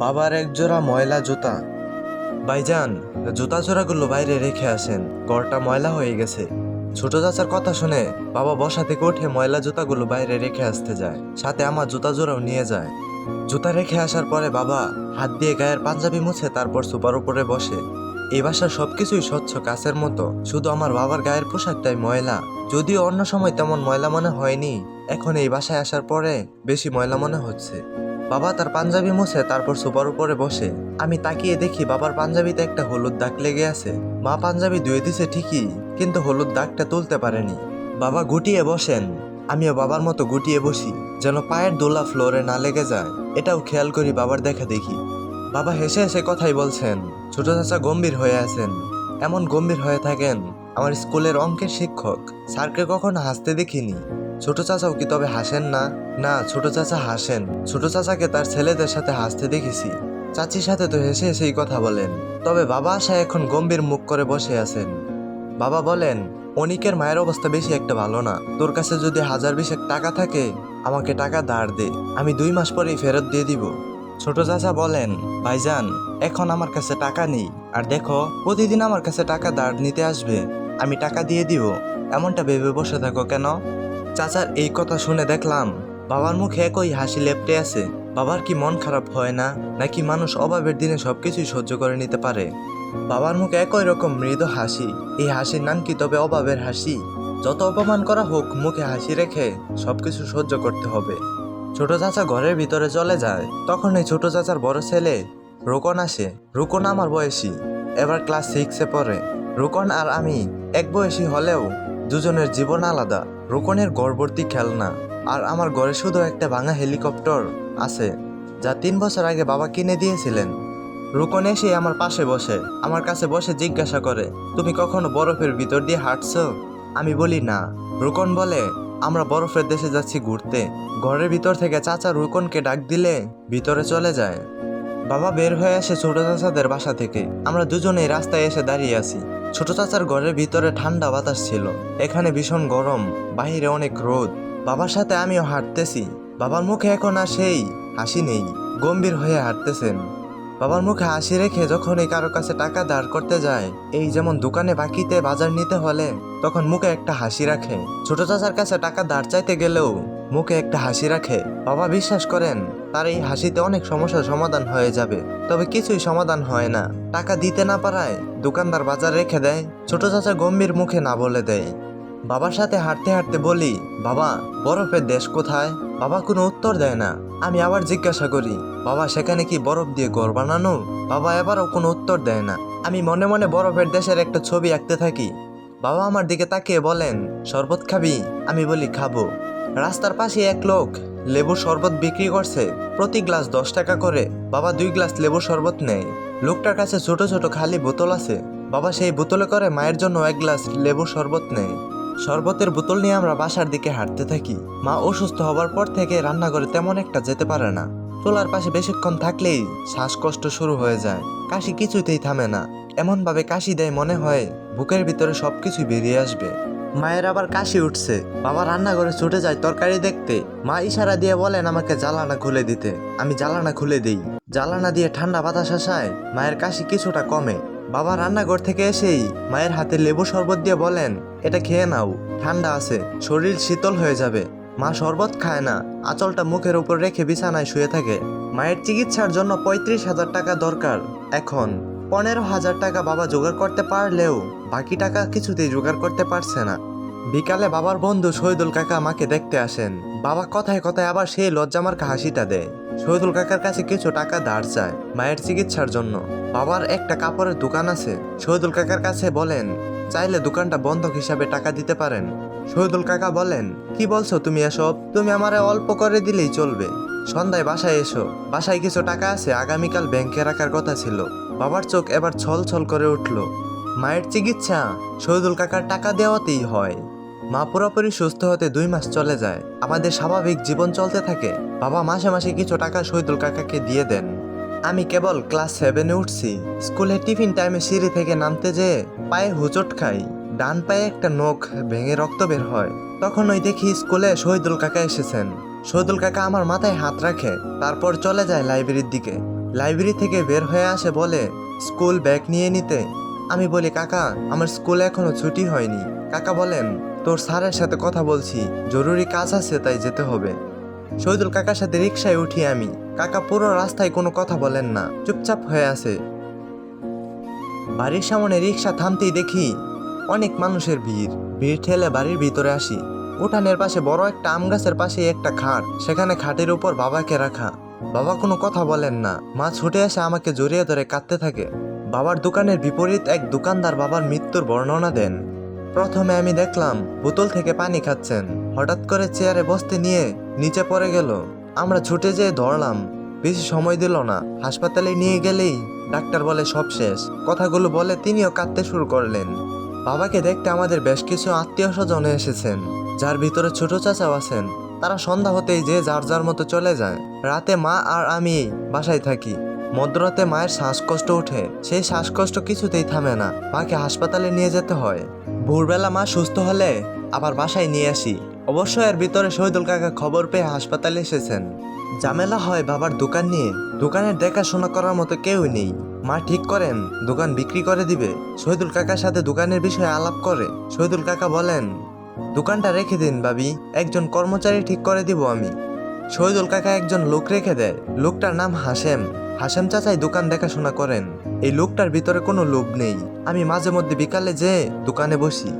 বাবার এক জোড়া ময়লা জুতা। ভাইজান, জুতা জোড়াগুলো বাইরে রেখে আসেন। ঘরটা ময়লা হয়ে গেছে। ছোট চাচার কথা শুনে বাবা বসা থেকে উঠে ময়লা জুতাগুলো বাইরে রেখে আসতে যায়। সাথে আমার জুতা জোড়াও নিয়ে যায়। জুতা রেখে আসার পরে বাবা হাত দিয়ে গায়ের পাঞ্জাবি মুছে তারপর সুপার উপরে বসে। এই বাসার সবকিছুই স্বচ্ছ কাছের মতো। শুধু আমার বাবার গায়ের পোশাকটাই ময়লা। যদিও অন্য সময় তেমন ময়লা মনে হয়নি, এখন এই বাসায় আসার পরে বেশি ময়লা মনে হচ্ছে। বাবা তার পাঞ্জাবি মুছে তারপর সুপার উপরে বসে। আমি তাকিয়ে দেখি বাবার পাঞ্জাবিতে একটা হলুদ দাগ লেগে আছে। মা পাঞ্জাবি ধুয়ে দিছে ঠিকই, কিন্তু হলুদ দাগটা তুলতে পারেনি। বাবা গুটিয়ে বসেন। আমিও বাবার মতো গুটিয়ে বসি, যেন পায়ের দোলা ফ্লোরে না লেগে যায়। এটাও খেয়াল করি বাবার দেখা দেখি। বাবা হেসে হেসে কথাই বলছেন, ছোট চাচা গম্ভীর হয়ে আছেন। এমন গম্ভীর হয়ে থাকেন। আমার স্কুলের অঙ্কের শিক্ষক। স্যারকে কখনো হাসতে দেখিনি। ছোট চাচাও কি তবে হাসেন না? না, ছোট চাচা হাসেন। ছোট চাচাকে তার ছেলেদের সাথে হাসতে দেখেছি। চাচির সাথে তো হেসে হেসেই কথা বলেন। তবে বাবা আশায় এখন গম্ভীর মুখ করে বসে আছেন। বাবা বলেন, অনিকের মায়ের অবস্থা বেশি একটা ভালো না। তোর কাছে যদি হাজার বিশেক টাকা থাকে, আমাকে টাকা ধার দে। আমি দুই মাস পরেই ফেরত দিয়ে দিব। ছোট চাচা বলেন, ভাইজান, এখন আমার কাছে টাকা নেই। আর দেখো, প্রতিদিন আমার কাছে টাকা ধার নিতে আসবে। আমি টাকা দিয়ে দিব। এমনটা ভেবে বসে থাকো কেন? চাচার এই কথা শুনে দেখলাম, বাবার মুখে একই হাসি লেপটে আছে। বাবার কি মন খারাপ হয় না, নাকি মানুষ অভাবের দিনে সবকিছুই সহ্য করে নিতে পারে? বাবার মুখে একই রকম মৃদু হাসি। এই হাসির নাম কি তবে অভাবের হাসি? যত অপমান করা হোক, মুখে হাসি রেখে সবকিছু সহ্য করতে হবে। ছোট চাচা ঘরের ভিতরে চলে যায়। তখন এই ছোট চাচার বড় ছেলে রোকন আসে। রুকন আমার বয়সী। এবার ক্লাস সিক্সে পড়ে। রুকন আর আমি এক বয়সী হলেও দুজনের জীবন আলাদা। রুকনের গড়বর্তী খেলনা আর আমার ঘরে শুধু একটা ভাঙা হেলিকপ্টার আছে, যা তিন বছর আগে বাবা কিনে দিয়েছিলেন। রুকন এসে আমার পাশে বসে, আমার কাছে বসে জিজ্ঞাসা করে, তুমি কখনো বরফের ভিতর দিয়ে হাঁটছো? আমি বলি, না। রুকন বলে, আমরা বরফের দেশে যাচ্ছি ঘুরতে। ঘরের ভিতর থেকে চাচা রুকনকে ডাক দিলে ভিতরে চলে যায়। বাবা বের হয়ে আসে ছোট চাচাদের বাসা থেকে। আমরা দুজনেই রাস্তায় এসে দাঁড়িয়ে আছি। ছোট চাচার ঘরের ভিতরে ঠান্ডা বাতাস ছিল। এখানে ভীষণ গরম বাইরে অনেক রোদ। বাবার সাথে আমিও হাঁটতেছি। বাবার মুখে এখন আর সেই হাসি নেই, গম্ভীর হয়ে হাঁটতেছেন। বাবার মুখে হাসি রেখে যখন এই কারও কাছে টাকা দাঁড় করতে যায়, এই যেমন দোকানে বাকিতে বাজার নিতে হলে, তখন মুখে একটা হাসি রাখে। ছোট চাচার কাছে টাকা দাঁড় চাইতে গেলেও মুখে একটা হাসি রাখে। বাবা বিশ্বাস করেন তার এই হাসিতে অনেক সমস্যার সমাধান হয়ে যাবে। তবে কিছুই সমাধান হয় না। টাকা দিতে না পারায় দোকানদার বাজার রেখে দেয়, ছোট চাচা গম্ভীর মুখে না বলে দেয়। বাবার সাথে হাঁটতে হাঁটতে বলি, বাবা, বরফের দেশ কোথায়? বাবা কোনো উত্তর দেয় না। আমি আবার জিজ্ঞাসা করি, বাবা, সেখানে কি বরফ দিয়ে ঘর বানানো? বাবা এবারও কোনো উত্তর দেয় না। আমি মনে মনে বরফের দেশের একটা ছবি আঁকতে থাকি। বাবা আমার দিকে তাকিয়ে বলেন, শরবত খাবি? আমি বলি, খাব। রাস্তার পাশে এক লোক লেবুর শরবত বিক্রি করছে। প্রতি গ্লাস দশ টাকা করে। বাবা দুই গ্লাস লেবুর শরবত নেয়। লোকটার কাছে ছোট ছোট খালি বোতল আছে। বাবা সেই বোতলে করে মায়ের জন্য এক গ্লাস লেবুর শরবত নেয়। শরবতের বোতল নিয়ে আমরা বাসার দিকে হাঁটতে থাকি। মা অসুস্থ হবার পর থেকে রান্নাঘরে তেমন একটা যেতে পারে না। চুলার পাশে বেশিক্ষণ থাকলেই শ্বাসকষ্ট শুরু হয়ে যায়। কাশি কিছুতেই থামে না। এমনভাবে কাশি দেয় মনে হয়, বুকের ভিতরে সবকিছু বেরিয়ে আসবে। মায়ের আবার কাশি উঠছে। বাবা রান্নাঘরে ছুটে যায় তরকারি দেখতে। মা ইশারা দিয়ে বলেন, আমাকে জ্বালানা খুলে দিতে। আমি জ্বালানা খুলে দিই। জ্বালানা দিয়ে ঠান্ডা বাতাস আসায় মায়ের কাশি কিছুটা কমে। বাবা রান্নাঘর থেকে এসেই মায়ের হাতে লেবু শরবত দিয়ে বলেন, এটা খেয়ে নাও, ঠান্ডা আছে, শরীর শীতল হয়ে যাবে। মা শরবত খায় না, আঁচলটা মুখের উপর রেখে বিছানায় শুয়ে থাকে। মায়ের চিকিৎসার জন্য পঁয়ত্রিশ হাজার টাকা দরকার। এখন পনেরো হাজার টাকা বাবা জোগাড় করতে পারলেও বাকি টাকা কিছুতেই জোগাড় করতে পারছে না। বিকালে বাবার বন্ধু শহীদুল কাকা আমাকে দেখতে আসেন। বাবা কথায় কথায় আবার সেই লজ্জামার্কা হাসিটা দেয়। শহীদুল কাকার কাছে কিছু টাকা ধার চায় মায়ের চিকিৎসার জন্য। বাবার একটা কাপড়ের দোকান আছে। শহীদুল কাকার কাছে বলেন, চাইলে দোকানটা বন্ধক হিসাবে টাকা দিতে পারেন। শহীদুল কাকা বলেন, কি বলছো তুমি এসব? তুমি আমারে অল্প করে দিলেই চলবে। সন্ধ্যায় বাসায় এসো। বাসায় কিছু টাকা আছে আগামীকাল ব্যাংকে রাখার কথা ছিল। বাবার চোখ এবার ছল ছল করে উঠল। মায়ের চিকিৎসা শহীদুল কাকার টাকা দেওয়াতেই হয়। মা পুরোপুরি সুস্থ হতে দুই মাস চলে যায়। আমাদের স্বাভাবিক জীবন চলতে থাকে। বাবা মাসে মাসে কিছু টাকা শহীদুল কাকাকে দিয়ে দেন। আমি কেবল ক্লাস সেভেনে উঠছি। স্কুলে টিফিন টাইমে সিঁড়ি থেকে নামতে যেয়ে পায়ে হুচট খাই। ডান পায়ে একটা নখ ভেঙে রক্ত বের হয়। তখন ওই দেখি স্কুলে শহীদুল কাকা এসেছেন। শহীদুল কাকা আমার মাথায় হাত রাখে। তারপর চলে যায় লাইব্রেরির দিকে। লাইব্রেরি থেকে বের হয়ে আসে বলে, স্কুল ব্যাগ নিয়ে নিতে। আমি বলি, কাকা, আমার স্কুলে এখনও ছুটি হয়নি। কাকা বলেন, তোর স্যারের সাথে কথা বলছি, জরুরি কাজ আছে, তাই যেতে হবে। শহীদুল কাকার সাথে রিক্সায় উঠি আমি। কাকা পুরো রাস্তায় কোনো কথা বলেন না, চুপচাপ হয়ে আছে। বাড়ির সামনে রিক্সা থামতেই দেখি, অনেক মানুষের ভিড়। ভিড় ঠেলে বাড়ির ভিতরে আসি। উঠানের পাশে বড় একটা আম গাছের পাশে একটা খাট। সেখানে খাটের উপর বাবাকে রাখা। বাবা কোনো কথা বলেন না। মা ছুটে এসে আমাকে জড়িয়ে ধরে কাঁদতে থাকে। বাবার দোকানের বিপরীত এক দোকানদার বাবার মৃত্যুর বর্ণনা দেন। প্রথমে আমি দেখলাম, বোতল থেকে পানি খাচ্ছেন। হঠাৎ করে চেয়ারে বসতে নিয়ে নিচে পড়ে গেল। আমরা ছুটে যেয়ে ধরলাম। বেশি সময় দিল না। হাসপাতালে নিয়ে গেলেই ডাক্তার বলে সব শেষ। কথাগুলো বলে তিনিও কাঁদতে শুরু করলেন। বাবাকে দেখতে আমাদের বেশ কিছু আত্মীয় স্বজন এসেছেন। যার ভিতরে ছোট চাচাও আছেন। তারা সন্ধ্যা হতেই যে যার যার মতো চলে যায়। রাতে মা আর আমি বাসায় থাকি। মধ্যরাতে মায়ের শ্বাসকষ্ট ওঠে। সেই শ্বাসকষ্ট কিছুতেই থামে না। মাকে হাসপাতালে নিয়ে যেতে হয়। ভোরবেলা মা সুস্থ হলে আবার বাসায় নিয়ে আসি। অবশ্য এর ভিতরে শহীদুল কাকা খবর পেয়ে হাসপাতালে এসেছেন। ঝামেলা হয় বাবার দোকান নিয়ে। দোকানের দেখাশোনা করার মতো কেউ নেই। মা ঠিক করেন, দোকান বিক্রি করে দিবে। শহীদুল কাকার সাথে দোকানের বিষয়ে আলাপ করে। শহীদুল কাকা বলেন, দোকানটা রেখে দিন বাবি একজন কর্মচারী ঠিক করে দিব আমি। শহীদুল কাকা একজন লোক রেখে দেয়। লোকটার নাম হাসেম হাসেম চাচাই দোকান দেখাশোনা করেন। এই লোকটার ভিতরে কোনো লোভ নেই। আমি মাঝে মধ্যে বিকালে যে দোকানে বসি।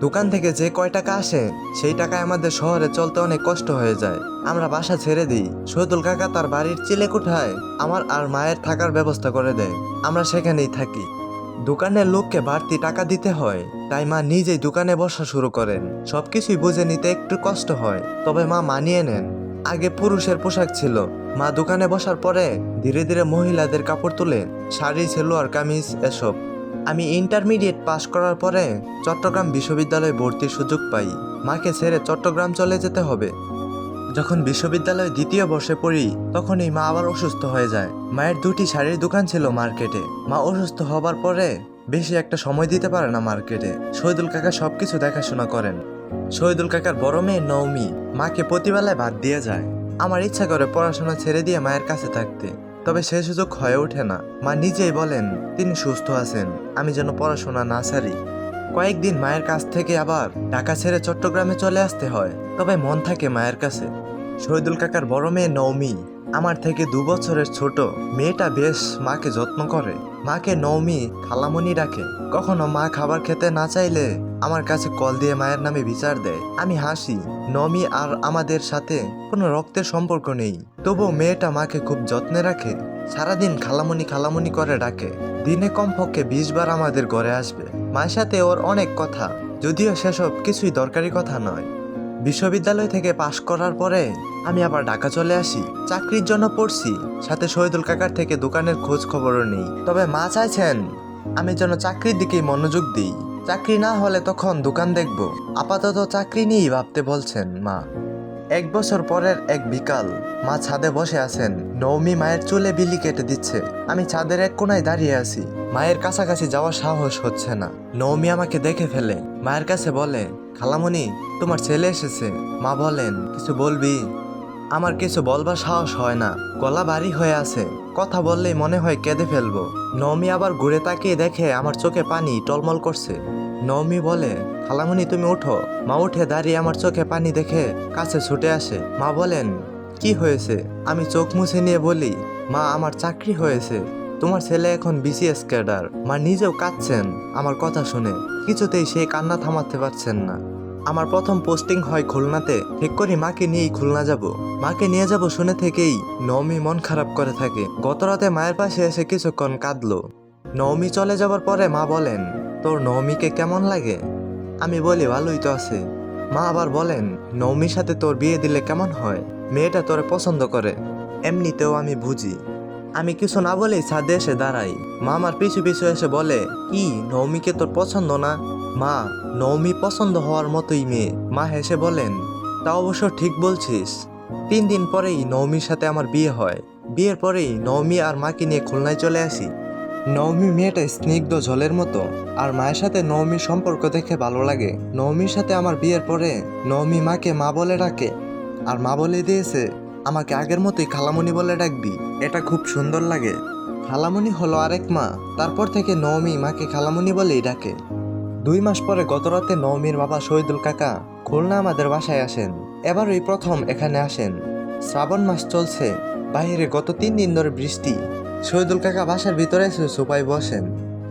দোকান থেকে যে কয় টাকা আসে, সেই টাকায় আমাদের শহরে চলতে অনেক কষ্ট হয়ে যায়। আমরা বাসা ছেড়ে দিই। শহীদুল কাকা তার বাড়ির চিলে কোঠায় আমার আর মায়ের থাকার ব্যবস্থা করে দেয়। আমরা সেখানেই থাকি। দোকানের লোককে বাড়তি টাকা দিতে হয়। তাই মা নিজেই দোকানে বসা শুরু করেন। সবকিছুই বুঝে নিতে একটু কষ্ট হয়। তবে মা মানিয়ে নেন। আগে পুরুষের পোশাক ছিল। মা দোকানে বসার পরে ধীরে ধীরে মহিলাদের কাপড় তুলে শাড়ি, সেলোয়ার, কামিজ এসব। আমি ইন্টারমিডিয়েট পাশ করার পরে চট্টগ্রাম বিশ্ববিদ্যালয়ে ভর্তির সুযোগ পাই। মাকে ছেড়ে চট্টগ্রাম চলে যেতে হবে। যখন বিশ্ববিদ্যালয়ে দ্বিতীয় বর্ষে পড়ি, তখনই মা আবার অসুস্থ হয়ে যায়। মায়ের দুটি শাড়ির দোকান ছিল মার্কেটে। মা অসুস্থ হবার পরে বেশি একটা সময় দিতে পারে না মার্কেটে। শহীদুল কাকা সবকিছু দেখাশোনা করেন। শহীদুল কাকার বড় মেয়ে নৌমি মাকে প্রতিবেলায় ভাত দিয়ে যায়। আমার ইচ্ছা করে পড়াশোনা ছেড়ে দিয়ে মায়ের কাছে থাকতে, তবে সে সুযোগ হয়ে ওঠে না। মা নিজেই বলেন, তিনি সুস্থ আছেন, আমি যেন পড়াশোনা না ছাড়ি কয়েকদিন মায়ের কাছ থেকে আবার ঢাকা ছেড়ে চট্টগ্রামে চলে আসতে হয়, তবে মন থাকে মায়ের কাছে। শহীদুল কাকার বড় মেয়ে নৌমি আমার থেকে দু বছরের ছোট, মেয়েটা বেশ মাকে যত্ন করে। মাকে নৌমি, খালামণি ডাকে। কখনো মা খাবার খেতে না চাইলে আমার কাছে কল দিয়ে মায়ের নামে বিচার দেয়। আমি হাসি, নমি আর আমাদের সাথে কোনো রক্তের সম্পর্ক নেই। তবুও মেয়েটা মাকে খুব যত্নে রাখে। সারাদিন খালামণি খালামণি করে ডাকে। দিনে কমপক্ষে বিশ বার আমাদের ঘরে আসবে। মায়ের সাথে ওর অনেক কথা। যদিও সেসব কিছুই দরকারি কথা নয়। বিশ্ববিদ্যালয় থেকে পাশ করার পরে আমি আবার ঢাকা চলে আসি। চাকরির জন্য পড়ছি, সাথে শহীদুল কাকার থেকে দোকানের খোঁজ খবরও নেই। তবে মা চাইছেন আমি যেন চাকরির দিকেই মনোযোগ দিই। চাকরি না হলে তখন দোকান দেখব। আপাতত চাকরি নিয়েই ভাবতে বলছেন মা। এক বছর পরের এক বিকাল, মা ছাদে বসে আছেন। নৌমি মায়ের চুলে বিলি কেটে দিচ্ছে। আমি ছাদের এক কোনায় দাঁড়িয়ে আছি। মায়ের কাছাকাছি যাওয়ার সাহস হচ্ছে না। নৌমি আমাকে দেখে ফেলে। মায়ের কাছে বলে খালামণি তোমার ছেলে এসেছে। মা বলেন, কিছু বলবি? আমার কিছু বলবার সাহস হয় না। গলা ভারী হয়ে আছে। কথা বললেই মনে হয় কেঁদে ফেলব। নৌমি আবার ঘুরে তাকিয়ে দেখে আমার চোখে পানি টলমল করছে। নৌমি বলে খালামণি তুমি ওঠো মা উঠে দাঁড়িয়ে আমার চোখে পানি দেখে কাছে ছুটে আসে। মা বলেন, কি হয়েছে? আমি চোখ মুছে নিয়ে বলি, মা, আমার চাকরি হয়েছে। তোমার ছেলে এখন বিসিএস ক্যাডার। মা নিজেও কাঁদছেন। আমার কথা শুনে। কিছুতেই সেই কান্না থামাতে পারছেন না। আমার প্রথম পোস্টিং হয় খুলনাতে। ঠিক করি মাকে নিয়েই খুলনা যাব। মাকে নিয়ে যাব শুনে থেকেই নবমী মন খারাপ করে থাকে। গত রাতে মায়ের পাশে এসে কিছুক্ষণ কাঁদলো। নবমী চলে যাবার পরে মা বলেন, তোর নবমীকে কেমন লাগে? আমি বলি, ভালোই তো আছে। মা আবার বলেন নবমীর সাথে তোর বিয়ে দিলে কেমন হয়? মেয়েটা তোরে পছন্দ করে। এমনিতেও আমি বুঝি। আমি কিছু না বলেই ছাদে এসে দাঁড়াই। মা আমার পিছু পিছু এসে বলে, কি, নৌমিকে তোর পছন্দ না? মা, নৌমি পছন্দ হওয়ার মতোই মেয়ে। মা হেসে বলেন, তা অবশ্য ঠিক বলছিস। তিন দিন পরেই নৌমির সাথে আমার বিয়ে হয়। বিয়ের পরেই নৌমি আর মাকে নিয়ে খুলনায় চলে আসি। নৌমি মেয়েটা স্নিগ্ধ জলের মতো, আর মায়ের সাথে নৌমির সম্পর্ক দেখে ভালো লাগে। নৌমির সাথে আমার বিয়ের পরে নৌমি মাকে মা বলে ডাকে, আর মা বলে দিয়েছে আমাকে আগের মতোই খালামণি বলে ডাকবি এটা খুব সুন্দর লাগে। খালামণি হলো আরেক মা। তারপর থেকে নবমী মাকে খালামণি বলেই ডাকে। দুই মাস পরে গত রাতে নবমীর বাবা শহীদুল কাকা খুলনা আমাদের বাসায় আসেন। এবার এই প্রথম এখানে আসেন। শ্রাবণ মাস চলছে। বাইরে গত তিন দিন ধরে বৃষ্টি। শহীদুল কাকা বাসার ভিতরে এসে সোপায় বসেন।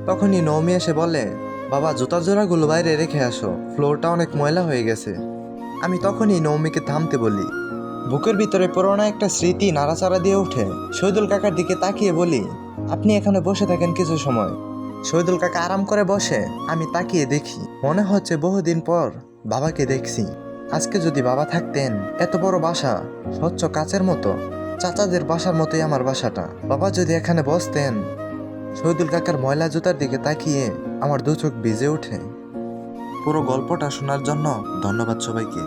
তখনই নবমী এসে বলে, বাবা, জুতার জোড়াগুলো বাইরে রেখে আসো। ফ্লোরটা অনেক ময়লা হয়ে গেছে। আমি তখনই নবমীকে থামতে বলি। বুকের ভিতরে পুরোনো একটা স্মৃতি নাড়াচাড়া দিয়ে ওঠে। শহীদুল কাকার দিকে তাকিয়ে বলি, আপনি এখানে বসে থাকেন কিছু সময়। শহীদুল কাকা আরাম করে বসে, আমি তাকিয়ে দেখি, মনে হচ্ছে বহুদিন পর বাবাকে দেখছি। আজকে যদি বাবা থাকতেন, এত বড় বাসা, স্বচ্ছ কাচের মতো, চাচাদের বাসার মতোই আমার বাসাটা। বাবা যদি এখানে বসতেন, শহীদুল কাকার ময়লা জুতার দিকে তাকিয়ে আমার দু চোখ ভিজে ওঠে। পুরো গল্পটা শোনার জন্য ধন্যবাদ সবাইকে।